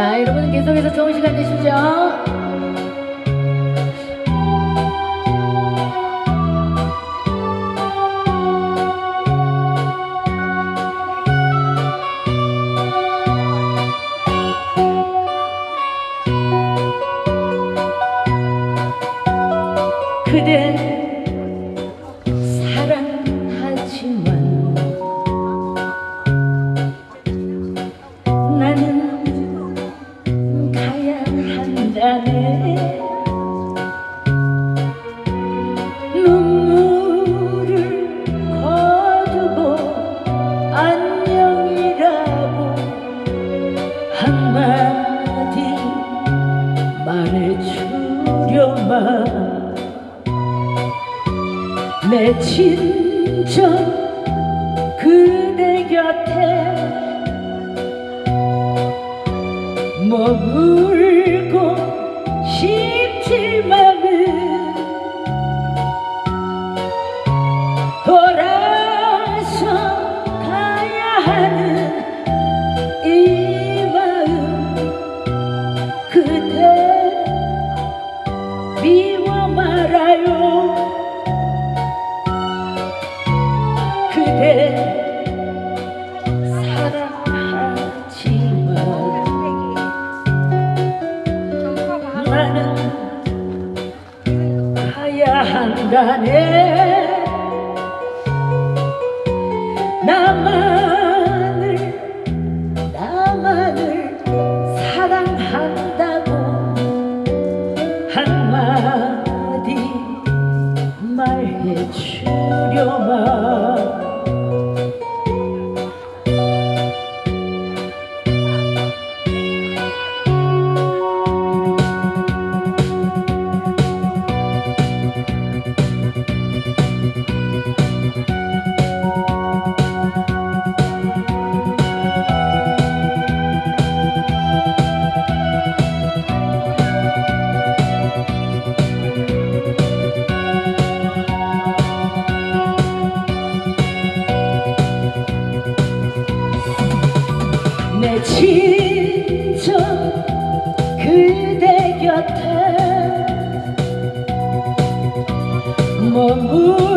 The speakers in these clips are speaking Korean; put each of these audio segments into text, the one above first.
자, 여러분 계속해서 좋은 시간 되시죠? 그대 주려만 내 진정 그대 곁에 머물 한다네. 나만을 나만을 사랑한다고 한마디 말해주려만 진정 그대 곁에 머물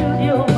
you.